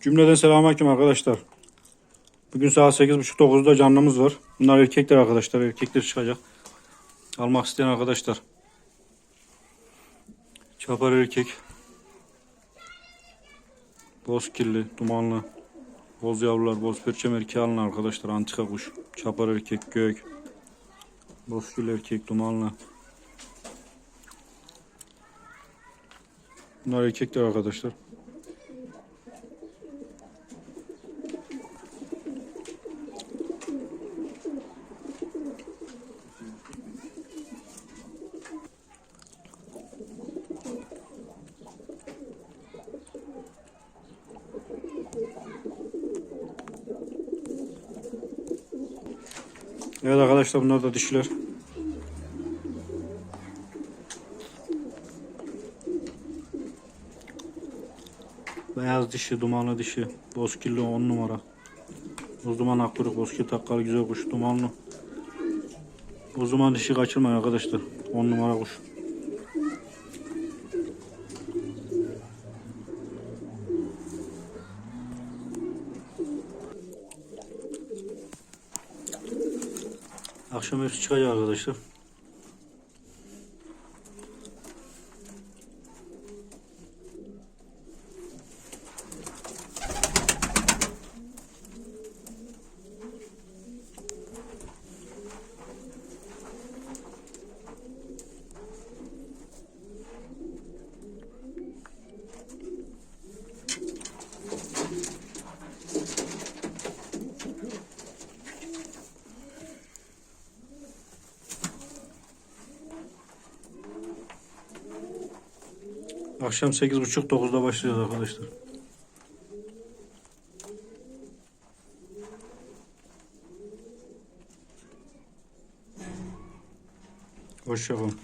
Cümleden selamünaleyküm arkadaşlar. Bugün saat 8.30-9'da canlımız var. Bunlar erkekler arkadaşlar. Erkekler çıkacak. Almak isteyen arkadaşlar. Çapar erkek. Bozkirli, dumanlı. Boz yavrular, boz perçem erkeği alın arkadaşlar. Antika kuş. Çapar erkek, gök. Bozkirli erkek, dumanlı. Bunlar erkekler arkadaşlar. Evet arkadaşlar bunlar da dişiler. Beyaz dişi, dumanlı dişi, bozkirli 10 numara. Uzduman akkuyruk, bozkir takkalı güzel kuş, dumanlı. Uzduman dişi kaçırmayın arkadaşlar. 10 numara kuş. Akşam hepsi çıkacak arkadaşlar. Akşam 8.30-9'da başlıyoruz arkadaşlar. Hoşçakalın.